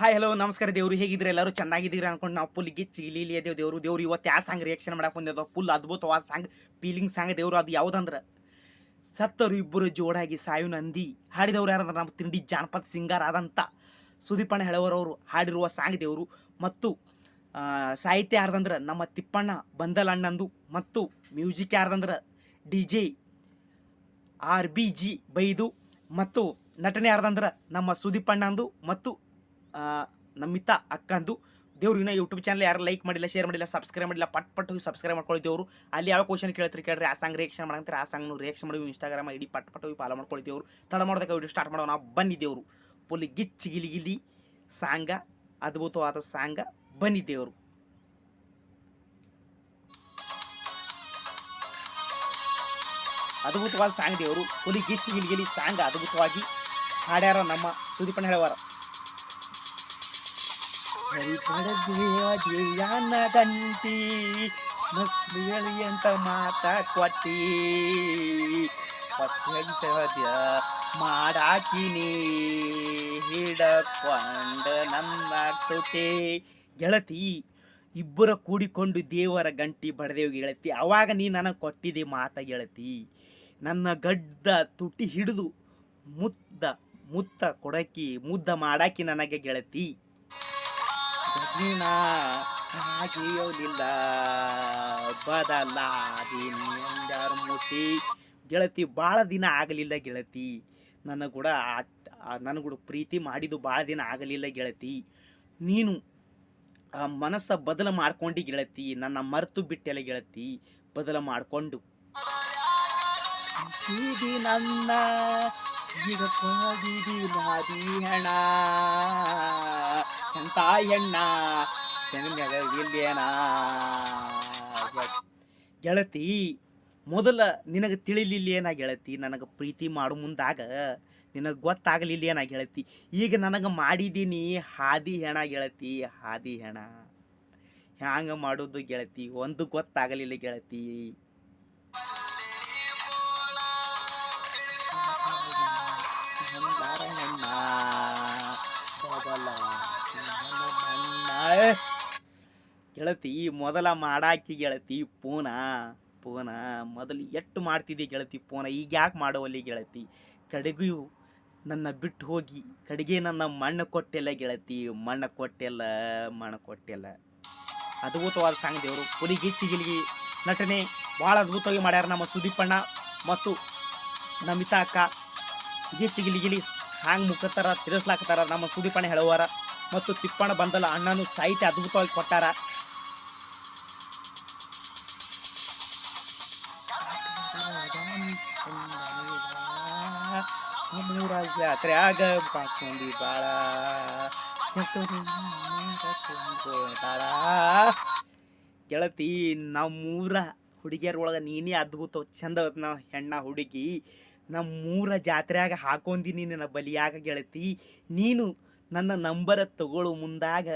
Hi hello ನಮಸ್ಕಾರ ದೇವ್ರು ಹೇಗಿದ್ರೆ ಎಲ್ಲರೂ ಚೆನ್ನಾಗಿದ್ದೀರಿ ಅನ್ಕೊಂಡು ನಾವು ಫುಲ್ ಗಿಚ್ಚಿ, ಇಲ್ಲಿ ದೇವ್ ದೇವ್ರು ದೇವ್ರು ಇವತ್ತು ಯಾವ ಸಾಂಗ್ ರಿಯಾಕ್ಷನ್ ಮಾಡಕ್ಕೆ ಬಂದಿದ್ದೋ ಫುಲ್ ಅದ್ಭುತವಾದ ಸಾಂಗ್ ಫೀಲಿಂಗ್ ಸಾಂಗ್ ದೇವ್ರು, ಅದು ಯಾವುದಂದ್ರೆ? ಸತ್ತರು ಇಬ್ಬರು ಜೋಡಾಗಿ ಸಾಯು ನಂದಿ, ಹಾಡಿದವ್ರು ಯಾರಂದ್ರೆ? ನಮ್ಮ ತಿಂಡಿ ಜಾನಪದ ಸಿಂಗರ್ ಆದಂಥ ಸುದೀಪಣ್ಣ ಹೇಳೋರವರು ಹಾಡಿರುವ ಸಾಂಗ್ ದೇವರು. ಮತ್ತು ಸಾಹಿತ್ಯ ಯಾರ್ದಂದ್ರೆ? ನಮ್ಮ ತಿಪ್ಪಣ್ಣ ಬಂದಲ್ ಅಣ್ಣಂದು ಮತ್ತು music ಯಾರ್ದಂದ್ರೆ? D J R B G ಬೈದು. ಮತ್ತು, ನಟನೆ ಯಾರ್ದಂದ್ರೆ? ನಮ್ಮ ಸುದೀಪಣ್ಣಂದು. ಮತ್ತು ನಮಿತಾ ಅಕ್ಕಂದು. ದೇವ್ರು ಇನ್ನೂ ಯೂಟ್ಯೂಬ್ ಚಾನಲ್ ಯಾರು ಲೈಕ್ ಮಾಡಿಲ್ಲ ಶೇರ್ ಮಾಡಿಲ್ಲ ಸಬ್ಸ್ಕ್ರೈಬ್ ಮಾಡಿಲ್ಲ, ಪಟ್ ಪಟ್ ಸಬ್ಸ್ಕ್ರೈಬ್ ದೇವರು. ಅಲ್ಲಿ ಯಾವ ಕ್ವಶನ್ ಕೇಳ್ತೀರಿ ಕೇಳ್ರಿ, ಆ ಸಾಂಗ್ ರಿಯಾಕ್ಷನ್ ಮಾಡಂತಾರೆ ಆ ಸಾಂಗ್ನು ರಿಯಾಕ್ಷನ್ ಮಾಡಿ ಇನ್ಸ್ಟಾಗ್ರಾಮ್ ಐಡಿ ಪಟ್ ಪಟ್ಟು ಫಾಲೋ ದೇವರು. ತಡ ಮಾಡಿದಾಗ ವಿಡಿಯೋ ಸ್ಟಾರ್ಟ್ ಮಾಡೋಣ ದೇವರು. ಪುಲಿ ಗಿಚ್ಚಿ ಗಿಲಿ ಗಿಲಿ ಸಾಂಗ, ಅದ್ಭುತವಾದ ಸಾಂಗ ಬಂದಿದ್ದೇವ್ರು ಅದ್ಭುತವಾದ ಸಾಂಗ್ ದೇವರು. ಪುಲಿ ಗಿಚ್ಚಿ ಗಿಲಿ ಗಿಲಿ ಸಾಂಗ್ ಅದ್ಭುತವಾಗಿ ಹಾಡ್ಯಾರ ನಮ್ಮ ಸುದೀಪಣ್ಣ ಹೇಳವಾರ ಹರಿಪಡದೇವನ ಗಂಟಿ ಹೇಳಿ ಅಂತ ಮಾತ ಕೊಟ್ಟಿ. ಪತ್ಯಂತ ಮಾಡಾಕಿನಿ. ಹಿಡಕೊಂಡ ನನ್ನ ತುಟಿ. ಗೆಳತಿ, ಇಬ್ಬರ ಕೂಡಿಕೊಂಡು ದೇವರ ಗಂಟಿ ಬಡದೇವ್ ಗೆಳತಿ, ಅವಾಗ ನೀ ನನಗೆ ಕೊಟ್ಟಿದೆ ಮಾತ ಗೆಳತಿ. ನನ್ನ ಗಡ್ಡ ತುಟಿ ಹಿಡಿದು ಮುದ್ದ, ಮುತ್ತ ಕೊಡಕಿ, ಮುದ್ದ ಮಾಡಾಕಿ ನನಗೆ ಗೆಳತಿ. ಗದಿನ ಆಗಿಯೋದಿಲ್ಲ ಬದಲಾದಿ ಎಂದರ ಮುಟ್ಟಿ. ಗೆಳತಿ ಭಾಳ ದಿನ ಆಗಲಿಲ್ಲ ಗೆಳತಿ. ನನ್ನ ಕೂಡ ನನ್ನ ಕೂಡ ಪ್ರೀತಿ ಮಾಡಿದ್ದು ಭಾಳ ದಿನ ಆಗಲಿಲ್ಲ ಗೆಳತಿ. ನೀನು ಆ ಮನಸ್ಸ ಬದಲ ಮಾಡ್ಕೊಂಡು ಗೆಳತಿ. ನನ್ನ ಮರೆತು ಬಿಟ್ಟೆಲ್ಲ ಗೆಳತಿ. ಬದಲ ಮಾಡಿಕೊಂಡು. ನನ್ನ, ಈಗ ಹೆಣ ಎಂತ ಹೆಣ್ಣ ಇಲ್ಲೇನ? ಗೆಳತಿ, ಮೊದಲ ನಿನಗೆ ತಿಳಿಲಿಲ್ಲೇನ ಗೆಳತಿ? ನನಗೆ ಪ್ರೀತಿ ಮಾಡು ಮುಂದಾಗ ನಿನಗೆ ಗೊತ್ತಾಗಲಿಲ್ಲೇನ ಗೆಳತಿ? ಈಗ ನನಗೆ ಮಾಡಿದ್ದೀನಿ ಹಾದಿ ಹೆಣ ಗೆಳತಿ, ಹಾದಿ ಹೆಣ. ಹ್ಯಾಂಗ ಮಾಡೋದು ಗೆಳತಿ? ಒಂದು ಗೊತ್ತಾಗಲಿಲ್ಲ ಗೆಳತಿ. ಗೆಳತಿ ಮೊದಲ ಮಾಡಾಕಿ ಗೆಳತಿ, ಪೂನ ಪೂನ, ಮೊದಲು ಎಷ್ಟು ಮಾಡ್ತಿದ್ದೆ ಗೆಳತಿ ಪೂನ, ಈಗ ಯಾಕೆ ಮಾಡೋವಲ್ಲಿ ಗೆಳತಿ? ಕಡೆಗೂ ನನ್ನ ಬಿಟ್ಟು ಹೋಗಿ, ಕಡೆಗೆ ನನ್ನ ಮಣ್ಣು ಕೊಟ್ಟೆಲ್ಲ ಗೆಳತಿ, ಮಣ್ಣು ಕೊಟ್ಟೆಲ್ಲ ಮಣ್ಣು ಕೊಟ್ಟೆಲ್ಲ. ಅದ್ಭುತವಾದ ಸಾಂಗ್ ದೇವರು ಪುಲಿ ಗಿಚ್ಚಿ ಗಿಲಿಗಿ ನಟನೆ ಭಾಳ ಅದ್ಭುತವಾಗಿ ಮಾಡ್ಯಾರ ನಮ್ಮ ಸುದೀಪಣ್ಣ ಮತ್ತು ನಮಿತಾ ಅಕ್ಕ. ಗಿಚ್ಚಿ ಗಿಲಿ ಗಿಲಿ ಸಾಂಗ್ ಮುಖತರ ತಿಳಿಸ್ಲಾಕತ್ತಾರ ನಮ್ಮ ಸುದೀಪಣ್ಣ ಹೇಳುವಾರ ಮತ್ತು ತಿಪ್ಪಣ ಬಂದಲ್ಲ, ಅಣ್ಣನು ಸಾಹಿತ್ಯ ಅದ್ಭುತವಾಗಿ ಕೊಟ್ಟಾರ. ಬಾಳ. ಗೆಳತಿ, ನಮ್ಮೂರ ಹುಡುಗಿಯರ ಒಳಗೆ ನೀನೇ ಅದ್ಭುತ, ಚಂದ ನಾವು ಹೆಣ್ಣ ಹುಡುಗಿ. ನಮ್ಮೂರ ಜಾತ್ರೆಯಾಗ ಹಾಕೊಂದಿ ನಿನ್ನ ಬಲಿಯಾಗ ಗೆಳತಿ. ನೀನು ನನ್ನ ನಂಬರ ತಗೊಳ್ಳೋ ಮುಂದಾಗ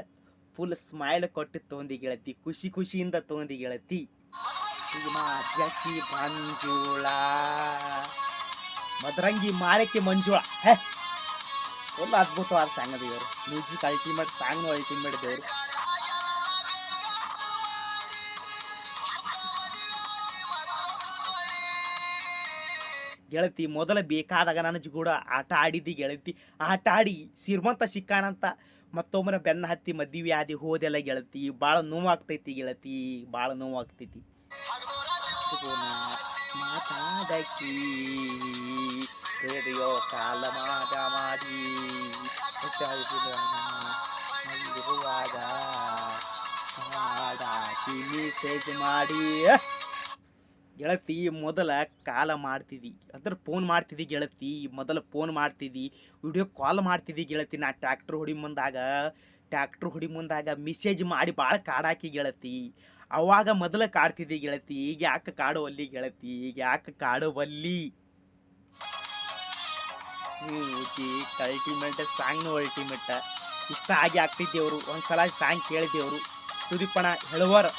ಫುಲ್ ಸ್ಮೈಲ್ ಕೊಟ್ಟು ತೊಂದಿ ಗೆಳತಿ. ಖುಷಿ ಖುಷಿಯಿಂದ ತೊಂದಿ ಗೆಳತಿ. ಮಂಜುಳ ಮದರಂಗಿ ಮಾರಕ್ಕೆ ಮಂಜುಳ. ಹೇ? ಫುಲ್ ಅದ್ಭುತವಾದ ಸಾಂಗ್ ಅದು ಇವರು. ಮ್ಯೂಸಿಕ್ ಅಲ್ಟಿಮೇಟ್ ಸಾಂಗ್ ಅಲ್ಟಿಮೇಟ್ ದೇವರು. ಗೆಳತಿ, ಮೊದಲ ಬೇಕಾದಾಗ ನನ್ನ ಕೂಡ ಆಟ ಆಡಿದ್ದು ಗೆಳತಿ. ಆಟ ಆಡಿ ಶ್ರೀಮಂತ ಸಿಕ್ಕಾನಂತ ಮತ್ತೊಮ್ಮರ ಬೆನ್ನ ಹತ್ತಿ ಮದ್ವಿ ಆದಿ ಹೋದೆಲ್ಲ ಗೆಳತಿ. ಭಾಳ ನೋವಾಗ್ತೈತಿ ಗೆಳತಿ ಭಾಳ ನೋವಾಗ್ತೈತಿ. ಮಾತಾಡಕಿ, ರೇಡಿಯೋ ಕಾಲ ಮಾಡ. ಮಾಡಿ. ಗೆಳತಿ, ಮೊದಲ ಕಾಲ ಮಾಡ್ತಿದ್ದಿ ಅಂದ್ರೆ ಫೋನ್ ಮಾಡ್ತಿದ್ದಿ ಗೆಳತಿ, ಮೊದಲ ಫೋನ್ ಮಾಡ್ತಿದ್ದಿ ವಿಡಿಯೋ ಕಾಲ್ ಮಾಡ್ತಿದ್ದಿ ಗೆಳತಿ. ನಾ ಟ್ಯಾಕ್ಟ್ರ್ ಹೊಡಿ ಮುಂದಾಗ ಟ್ಯಾಕ್ಟ್ರ್ ಹೊಡಿ ಮುಂದಾಗ ಮೆಸೇಜ್ ಮಾಡಿ ಭಾಳ ಕಾಡಾಕಿ ಗೆಳತಿ. ಅವಾಗ ಮೊದಲ ಕಾಡ್ತಿದ್ದಿ ಗೆಳತಿ. ಈಗ ಯಾಕೆ ಕಾಡುವಲ್ಲಿ ಗೆಳತಿ? ಈಗ ಯಾಕೆ ಕಾಡುವಲ್ಲಿ ಮ್ಯೂಸಿಕ್ ಅಲ್ಟಿಮೇಟ್ ಸಾಂಗ್ನು ಅಲ್ಟಿಮೇಟ್ ಇಷ್ಟ ಆಗಿ ಆಗ್ತಿದ್ದೇವ್ರು ಒಂದ್ಸಲ ಸಾಂಗ್ ಕೇಳಿದ್ದೇವ್ರು ಸುದೀಪಣ ಹೇಳುವರ್.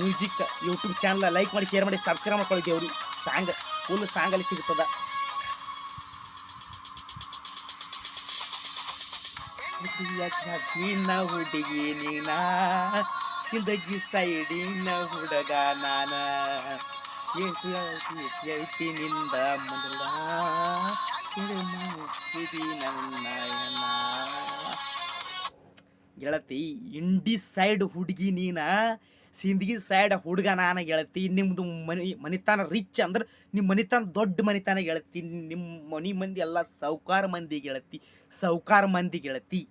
ಮ್ಯೂಸಿಕ್ ಯೂಟ್ಯೂಬ್ ಚಾನಲ್ ಲೈಕ್ ಮಾಡಿ, ಶೇರ್ ಮಾಡಿ, ಸಬ್ಸ್ಕ್ರೈಬ್ ರೀ ಸಾಂಗ್ ಫುಲ್ ಸಾಂಗಲ್ಲಿ ಜಗಿನ ಹುಡುಗಿ ನೀನ ಸಿಂದಗಿ ಸೈಡಿನ ಹುಡುಗ ನಾನ. ಐತಿ ನಿಂದ ಮೊದಲ ಗೆಳತಿ ಇಂಡಿ ಸೈಡ್ ಹುಡುಗಿ ನೀನ ಸಿಂದಗಿ ಸೈಡ್ ಹುಡುಗ ನಾನು ಗೆಳತಿ ನಿಮ್ಮದು ಮನಿ, ಮನಿತನ ರಿಚ್ ಅಂದ್ರೆ ನಿಮ್ಮ ಮನಿತನ ದೊಡ್ಡ ಮನಿತನ ಗೆಳತಿ ನಿಮ್ಮ ಮನಿ ಮಂದಿ ಎಲ್ಲ ಸೌಕಾರ ಮಂದಿ ಗೆಳತಿ ಸೌಕಾರ ಮಂದಿ ಗೆಳತಿ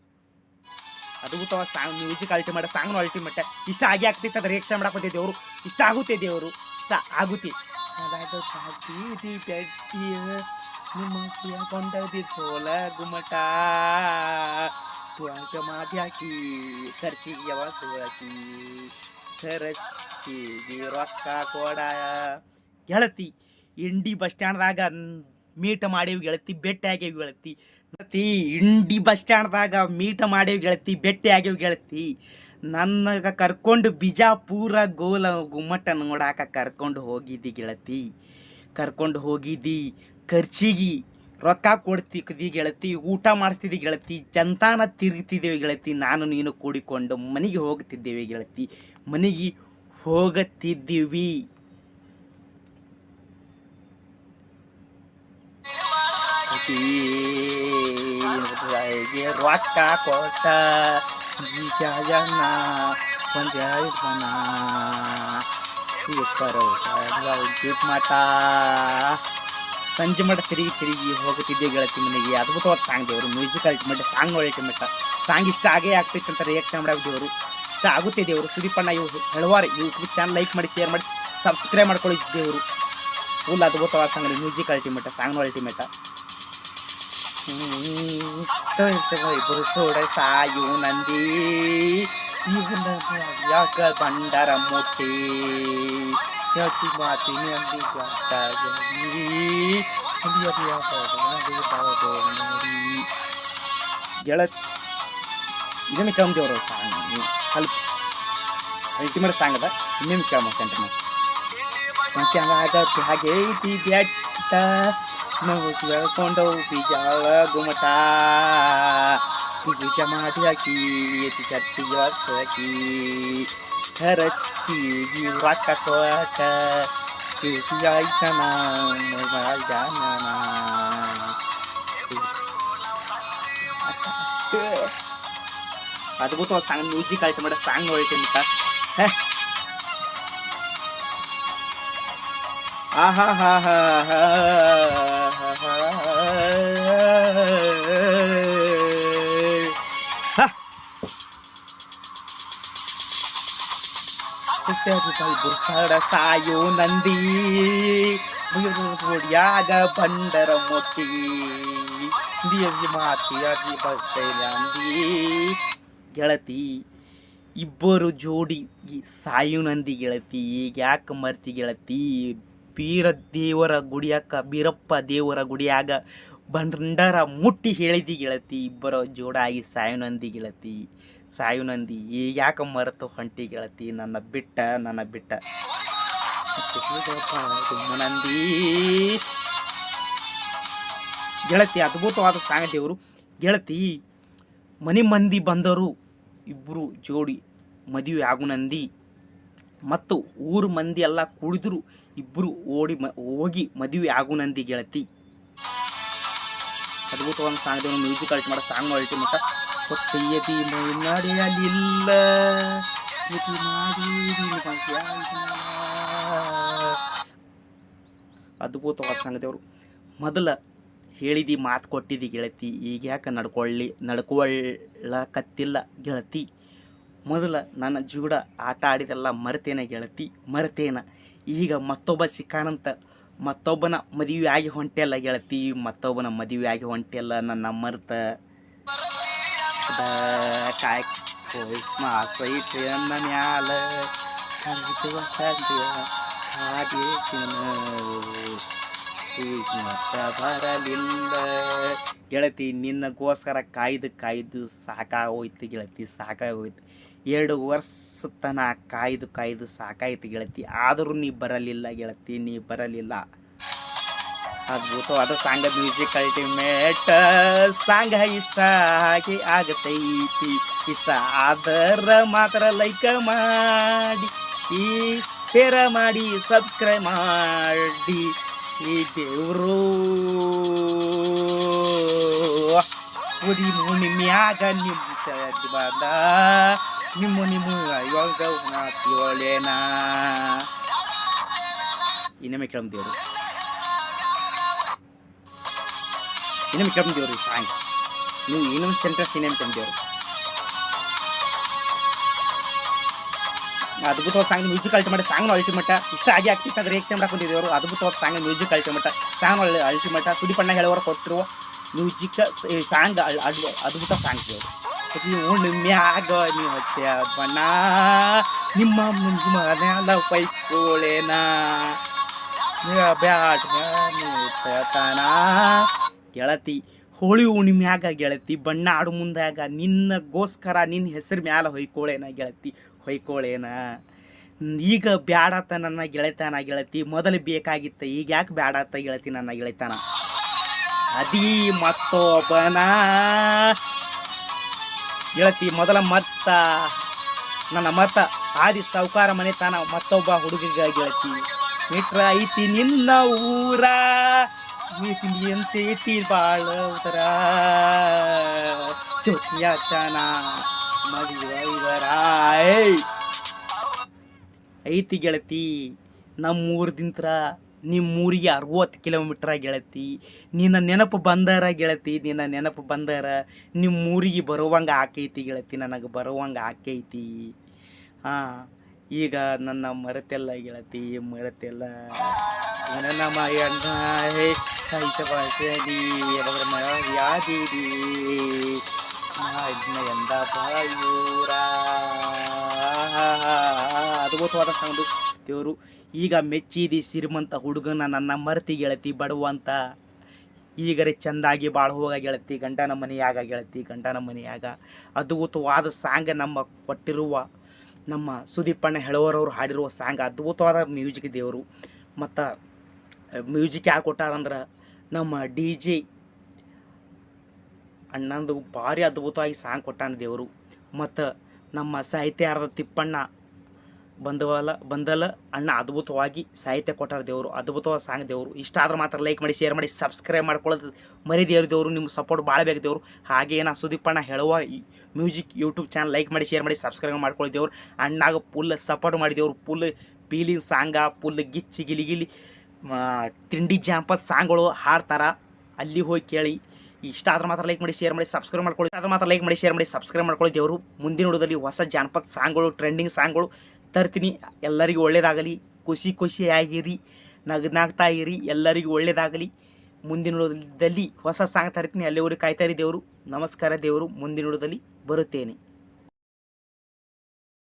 ಅದ್ಭುತವ ಸಾಂಗ್ ಮ್ಯೂಸಿಕ್ ಅಲ್ಟಿಮೇಟ್ ಸಾಂಗ್ನು ಅಲ್ಟಿಮೇಟ್ ಇಷ್ಟ ಆಗಿ ಆಗ್ತೈತೆ ಅದು ರಿಯಾಕ್ಷನ್ ಮಾಡಕ್ಕೆ ದೇವರು. ಇಷ್ಟ ಆಗುತ್ತೆ ದೇವರು, ಇಷ್ಟ ಆಗುತ್ತೆ ತೋಲ ಗುಮಟ ಮಾಡ್ಯಾಕಿ ಖರ್ಚಿಗೆ ಯಾವಾಕಿ ಖರ್ಚಿಗೆ ರೊಕ್ಕ ಕೊಡ ಗೆಳತಿ, ಇಂಡಿ ಬಸ್ ಸ್ಟ್ಯಾಂಡ್ದಾಗ ಮೀಟ್ ಮಾಡೇವಿ ಗೆಳತಿ ಬೆಟ್ಟ ಆಗ್ಯಾವ ಗೆಳತಿ. ಗೆಳತಿ ಇಂಡಿ ಬಸ್ ಸ್ಟ್ಯಾಂಡ್ದಾಗ ಮೀಟ್ ಮಾಡೇವಿ ಗೆಳತಿ ಬೆಟ್ಟ ಆಗ್ಯಾವ ಗೆಳತಿ. ನನಗೆ ಕರ್ಕೊಂಡು ಬಿಜಾಪುರ ಗೋಲ ಗುಮ್ಮಟ ನೋಡಾಕ ಕರ್ಕೊಂಡು ಹೋಗಿದ್ದಿ ಗೆಳತಿ. ಕರ್ಕೊಂಡು ಹೋಗಿದ್ದಿ ಖರ್ಚಿಗಿ ರೊಕ್ಕ ಕೊಡ್ತಿದ್ದಿ ಗೆಳತಿ ಊಟ ಮಾಡಿಸ್ತಿದ್ದಿ ಗೆಳತಿ ಚಂತಾನ ತಿರುಗ್ತಿದ್ದೇವೆ ಗೆಳತಿ ನಾನು ನೀನು ಕೂಡಿಕೊಂಡು ಮನೆಗೆ ಹೋಗ್ತಿದ್ದೇವೆ ಗೆಳತಿ ಮನೆಗೆ ಹೋಗುತ್ತಿದ್ದೀವಿ ರೊಕ್ಕ ಕೊಟ್ಟ ಜನ ಪಂಚಾಯತ್ ಮಠ ಸಂಜೆ ಮಟ್ಟ ತಿರುಗಿ ತಿರುಗಿ ಹೋಗುತ್ತಿದ್ದೆ ಗೆಳತಿ ಮನೆಗೆ. ಅದ್ಭುತವಾದ ಸಾಂಗ್ ದೇವರು. Music ultimate song ultimate song ಇಷ್ಟ ಆಗೇ ಆಗ್ತೈತೆ ಅಂತ ರಿಯಾಕ್ಷನ್ ಮಾಡಿ ದೇವರು. ಇಷ್ಟ ಆಗುತ್ತೆ ದೇವರು. ಸುದೀಪಣ್ಣ, ಇವರು ಹೇಳುವಾರೆ ಯೂಟ್ಯೂಬ್ ಚಾನಲ್ ಲೈಕ್ ಮಾಡಿ ಶೇರ್ ಮಾಡಿ ಸಬ್ಸ್ಕ್ರೈಬ್ ಮಾಡ್ಕೊಳ್ಳಿ ದೇವರು. ಫುಲ್ ಅದ್ಭುತವಾದ song music ultimate song ultimate ಇಬ್ಬರು ಸೋಡ ಸಾಯು ನಂದಿ ಯಾಕ ಬಂಡರ ಮುಟ್ಟಿ ಯಾಕೆ ಮಾತಿನ ಅಂದಿ ಗೆಳತ್ ಇದನ್ನ ಕೇಳ್ದೇವ್ರ ಸಾಂಗ್ ಸ್ವಲ್ಪ ಅಲ್ಟಿಮೇಟ್ ಸಾಂಗ್ ಅದ ಇನ್ನೇನು ಕೇಳ ಸೆಂಟರ್ ಮತ್ತೆ ಆಗತ್ತೆ ಹಾಗೆ ಐತಿ ಬೆಟ್ಟ ನಾವು ಕೇಳ್ಕೊಂಡವು ಬೀಜಾಳ ಗುಮಟ ಬೀಜ ಮಾಡಿ ಹಾಕಿ ಎತ್ತಿ ಖರ್ಚಿಗೆ ಹಾಕಿ ಖರ್ಚಿಗೆ ರೊಕ್ಕ ಕೊಟ್ಟ ಆಯ್ತನ ಜಾನನ ಅದ್ಭುತ ಸಾಂಗ್ ಮ್ಯೂಸಿಕ್ ಆಯ್ತು ಮೇಡ ಸಾಂಗ್ ನೋಡಿಟ್ಟು ಅಂತ ಆಹಾ ಹಾ ಹಾ ಹಾ ಬುರ್ಸಾಡ ಸಾಯೋ ನಂದಿ. ಯಾಗ ಬಂಡರ ಮೊಟ್ಟಿ ದಿಯಲ್ಲಿ ಮಾತಿ ಅದಿ ಅಂದಿ ಗೆಳತಿ, ಇಬ್ಬರು ಜೋಡಿ ಸಾಯು ನಂದಿ ಗೆಳತಿ ಈಗ ಯಾಕೆ ಮರ್ತಿ ಗೆಳತಿ? ಬೀರ ದೇವರ ಗುಡಿಯಾಕ, ಬೀರಪ್ಪ ದೇವರ ಗುಡಿಯಾಗ ಬಂಡರ ಮುಟ್ಟಿ ಹೇಳಿದಿ ಗೆಳತಿ, ಇಬ್ಬರ ಜೋಡಾಗಿ ಸಾಯು ನಂದಿ ಗೆಳತಿ. ಸಾಯು ನಂದಿ ಈಗ ಯಾಕೆ ಮರೆತು ಹೊಂಟಿ ಗೆಳತಿ? ನನ್ನ ಬಿಟ್ಟ ನನ್ನ ಬಿಟ್ಟ. ನಂದಿ. ಗೆಳತಿ ಅದ್ಭುತವಾದ ಸಾಂಗ್ ದೇವರು ಗೆಳತಿ ಮನೆ ಮಂದಿ ಬಂದರು. ಇಬ್ಬರು ಜೋಡಿ ಮದುವೆ ಆಗು ನಂದಿ. ಮತ್ತು ಊರು ಮಂದಿ ಎಲ್ಲ ಕುಡಿದ್ರು ಇಬ್ಬರು ಓಡಿ ಮ ಹೋಗಿ ಮದುವೆ ಆಗು ನಂದಿ ಗೆಳತಿ. ಅದ್ಭುತವಾದ ಸಾಂಗ್ ದೇವರು ಮ್ಯೂಸಿಕ್ ಅಲ್ಟಿ ಮಾಡೋ ಸಾಂಗ್ ಅಲ್ಟಿ ಯತಿ ಮಾಡಿ ಅದ್ಭುತವಾದ ಸಾಂಗ್ ದೇವರು. ಮೊದಲ ಹೇಳಿದಿ ಮಾತು ಕೊಟ್ಟಿದ್ದಿ ಗೆಳತಿ, ಈಗ ಯಾಕೆ ನಡ್ಕೊಳ್ಳಿ ನಡ್ಕೊಳ್ಳಕತ್ತಿಲ್ಲ ಗೆಳತಿ. ಮೊದಲ ನನ್ನ ಜೂಡ ಆಟ ಆಡಿದೆಲ್ಲ ಮರ್ತೇನ ಗೆಳತಿ, ಮರೆತೇನ. ಈಗ ಮತ್ತೊಬ್ಬ ಸಿಕ್ಕಾನಂತ, ಮತ್ತೊಬ್ಬನ ಮದುವೆ ಆಗಿ ಹೊಂಟೆಲ್ಲ ಗೆಳತಿ, ಮತ್ತೊಬ್ಬನ ಮದುವೆ ಆಗಿ ಹೊಂಟೆಲ್ಲ ನನ್ನ ಮರ್ತ ಕಾಯ್ ಮಾಸ ಐತೆ ನನ್ನ ಮ್ಯಾಲ ಹರಿದು ವಸಂತಿಯ ಮತ್ತ ಬರಲಿಲ್ಲ ಗೆಳತಿ, ನಿನ್ನಗೋಸ್ಕರ ಕಾಯ್ದು ಕಾಯ್ದು ಸಾಕಾಗೋಯ್ತು ಗೆಳತಿ, ಸಾಕಾಗೋಯ್ತು. ಎರಡು ವರ್ಷ ತನಕ ಕಾಯ್ದು ಕಾಯ್ದು ಸಾಕಾಯ್ತು ಗೆಳತಿ. ಆದರೂ ನೀ ಬರಲಿಲ್ಲ ಗೆಳತಿ, ನೀ ಬರಲಿಲ್ಲ. ಅದ್ಭುತವಾದ ಸಾಂಗ್ ಮ್ಯೂಸಿಕ್ ಅಲ್ಟಿಮೇಟ್ ಸಾಂಗ್ ಇಷ್ಟ ಆಗಿ ಆಗತೈತಿ. ಇಷ್ಟ ಆದರ ಮಾತ್ರ ಲೈಕ್ ಮಾಡಿ. ಈ ಶೇರ ಮಾಡಿ ಸಬ್ಸ್ಕ್ರೈಬ್ ಮಾಡಿ. ಈ ದೇವರು ಉದಿ ಮುನಿಮ್ಯಾಗ ನಿಮ್ಮ ಬಂದ. ನಿಮ್ಮ ನಿಮ್ಮ ಯೋಗ ಮಾತಿಯೋಳೇನಾ ಇನ್ನೊಮ್ಮೆ ಕೇಳಮ್ ಇನ್ನೊಮ್ಮೆ ಕೇಳಮ್ ದೇವ್ರಿ ಸಾಂಗ್ ನೀವು ಇನ್ನೊಂದು ಸೆಂಟೆನ್ಸ್ ಇನ್ನೇನು ತಂದೇವ್ರು ಅದ್ಭುತವಾದ song music ultimate song ultimate ಇಷ್ಟ ಆಗಿ ಆಗ್ತಿತ್ತು ಅಂದ್ರೆ ಹಾಕೊಂಡಿದ್ದೇವೆ ಹಾಕೊಂಡಿದ್ದೇವರು. ಅದ್ಭುತವಾದ song music ultimate song ultimate ಸುದೀಪಣ್ಣ ಹೇಳುವವರು ಕೊಟ್ಟಿರುವ ಮ್ಯೂಸಿಕ್ ಸಾಂಗ್ ಅದ್ಭುತ ಸಾಂಗ್ ದೇವರು ಮ್ಯಾಗ ನೀವು ಹಚ್ಚ ಬಣ್ಣ ನಿಮ್ಮ ಮನೆಯಲ್ಲ ಪೈಕೋಳೇನ ಬ್ಯಾಟ್ ತನ ಗೆಳತಿ, ಹೋಳಿ ಹುಣ್ಣಿಮ್ಯಾಗ ಗೆಳತಿ, ಬಣ್ಣ ಆಡು ಮುಂದಾಗ ನಿನ್ನಗೋಸ್ಕರ ನಿನ್ನ ಹೆಸರು ಮ್ಯಾಲ ಹೊಯ್ಕೋಳೇನ ಗೆಳತಿ, ಹೊಯ್ಕೋಳೇನ? ಈಗ ಬ್ಯಾಡತ್ತ ನನ್ನ ಗೆಳೆತನ ಗೆಳತಿ, ಮೊದಲು ಬೇಕಾಗಿತ್ತ ಈಗ ಯಾಕೆ ಬ್ಯಾಡತ್ತ ಗೆಳತಿ ನನ್ನ ಗೆಳೆತನ? ಅದೀ ಮತ್ತೊಬ್ಬನ. ಗೆಳತಿ, ಮೊದಲ ಮತ್ತ, ನನ್ನ ಮತ ಆದಿ ಸಾವುಕಾರ ಮನೆತನ ಮತ್ತೊಬ್ಬ ಹುಡುಗಿಗ ಗೆಳತಿ. ಮಿಟ್ರ ಐತಿ ನಿನ್ನ ಊರ. ಐತಿ ಬಾಳ ಉದರ ಚೊಟ್ಟಿಯಾತನ ಮದುವೈದರ ಐತಿ ಗೆಳತಿ ನಮ್ಮೂರದಿಂತ್ರ ನಿಮ್ಮೂರಿಗೆ ಅರವತ್ತು ಕಿಲೋಮೀಟ್ರ ಗೆಳತಿ ನಿನ್ನ ನೆನಪು ಬಂದಾರ ಗೆಳತಿ ನಿನ್ನ ನೆನಪು ಬಂದಾರ ನಿಮ್ಮೂರಿಗೆ ಬರುವಂಗೆ ಆಕೈತಿ ಗೆಳತಿ ನನಗೆ ಬರುವಂಗೆ ಆಕೈತಿ ಹಾಂ ಈಗ ನನ್ನ ಮರೆತೆಲ್ಲ ಗೆಳತಿ, ಮರೆತೆಲ್ಲ. ನನ್ನ ಮಯಣ್ಣ ಹೇ ಸಹಿಸ ಭಾಷೆದಿ ಯಾದೀರಿ. ಎಂದ ಬಾಯೂರ. ಅದ್ಭುತವಾದ ಸಾಂಗು ದೇವರು. ಈಗ ಮೆಚ್ಚಿದಿ ಶ್ರೀಮಂತ ಹುಡುಗನ ನನ್ನ ಮರತಿ ಗೆಳತಿ, ಬಡವಂತ. ಈಗರೆ ಚಂದಾಗಿ ಬಾಳ ಹೋಗ ಗೆಳತಿ, ಗಂಡನ ಮನೆಯಾಗ ಗೆಳತಿ, ಗಂಡನ ಮನೆಯಾಗ. ಅದ್ಭುತವಾದ ಸಾಂಗ್ ನಮ್ಮ ಕೊಟ್ಟಿರುವ ನಮ್ಮ ಸುದೀಪಣ್ಣ ಹೆಳವರವರು ಹಾಡಿರುವ ಸಾಂಗ್ ಅದ್ಭುತವಾದ ಮ್ಯೂಸಿಕ್ ದೇವರು. ಮತ್ತು ಮ್ಯೂಸಿಕ್ ಯಾಕೆ ಕೊಟ್ಟಾರಂದ್ರೆ ನಮ್ಮ ಡಿ ಜೆ ಅಣ್ಣಂದು ಭಾರಿ ಅದ್ಭುತವಾಗಿ ಸಾಂಗ್ ಕೊಟ್ಟಾನ ದೇವರು. ಮತ್ತು ನಮ್ಮ ಸಾಹಿತ್ಯಾರದ ತಿಪ್ಪಣ್ಣ ಬಂದವಲ್ಲ ಬಂದಲ್ಲ ಅಣ್ಣ ಅದ್ಭುತವಾಗಿ ಸಾಹಿತ್ಯ ಕೊಟ್ಟಾರ ದೇವರು, ಅದ್ಭುತವಾದ ಸಾಂಗ್ ದೇವರು. ಇಷ್ಟ ಆದ್ರೆ ಮಾತ್ರ ಲೈಕ್ ಮಾಡಿ ಶೇರ್ ಮಾಡಿ ಸಬ್ಸ್ಕ್ರೈಬ್ ಮಾಡ್ಕೊಳ್ಳೋದು ಮರಿ ದೇವ್ರ ದೇವರು ನಿಮ್ಗೆ ಸಪೋರ್ಟ್ ಭಾಳ ಬೇಕು ದೇವರು. ಹಾಗೆ ನಾ ಸುದೀಪಣ್ಣ ಹೇಳುವ ಮ್ಯೂಸಿಕ್ ಯೂಟ್ಯೂಬ್ ಚಾನಲ್ ಲೈಕ್ ಮಾಡಿ ಶೇರ್ ಮಾಡಿ ಸಬ್ಸ್ಕ್ರೈಬ್ ಮಾಡ್ಕೊಳ್ಳಿ ದೇವ್ರು. ಅಣ್ಣಾಗ ಫುಲ್ ಸಪೋರ್ಟ್ ಮಾಡಿ ದೇವ್ರು ಫುಲ್ ಫೀಲಿಂಗ್ ಸಾಂಗ ಫುಲ್ ಗಿಚ್ಚಿ, ಗಿಲಿ ಗಿಲಿ ತಿಂಡಿ ಜಾಂಪದ ಸಾಂಗ್ಗಳು ಹಾಡ್ತಾರ. ಅಲ್ಲಿ ಹೋಗಿ ಕೇಳಿ. ಇಷ್ಟ ಆದ್ರೆ ಮಾತ್ರ ಲೈಕ್ ಮಾಡಿ ಶೇರ್ ಮಾಡಿ ಸಬ್ಸ್ಕ್ರೈಬ್ ಮಾಡ್ಕೊಳ್ಳಿ. ಆದ್ರೆ ಮಾತ್ರ ಲೈಕ್ ಮಾಡಿ ಶೇರ್ ಮಾಡಿ ಸಬ್ಸ್ಕ್ರೈಬ್ ಮಾಡ್ಕೊಳ್ಳಿ ದೇವರು. ಮುಂದಿನ ಹುಡುಗದಲ್ಲಿ ಹೊಸ ಜಾನಪದ ಸಾಂಗ್ಗಳು ಟ್ರೆಂಡಿಂಗ್ ಸಾಂಗ್ಗಳು ತರ್ತೀನಿ. ಎಲ್ಲರಿಗೂ ಒಳ್ಳೇದಾಗಲಿ. ಖುಷಿ ಖುಷಿಯಾಗಿರಿ. ನಗ್ನಾಗ್ತಾ ಇರಿ. ಎಲ್ಲರಿಗೂ ಒಳ್ಳೇದಾಗಲಿ. ಮುಂದಿನ ಹೊಸ ಸಾಂಗ್ ತರ್ತೀನಿ. ಅಲ್ಲಿವರೆಗೂ ಕಾಯ್ತಾ ಇರಿ ದೇವರು. ನಮಸ್ಕಾರ ದೇವರು. ಮುಂದಿನ ಬರುತ್ತೇನೆ.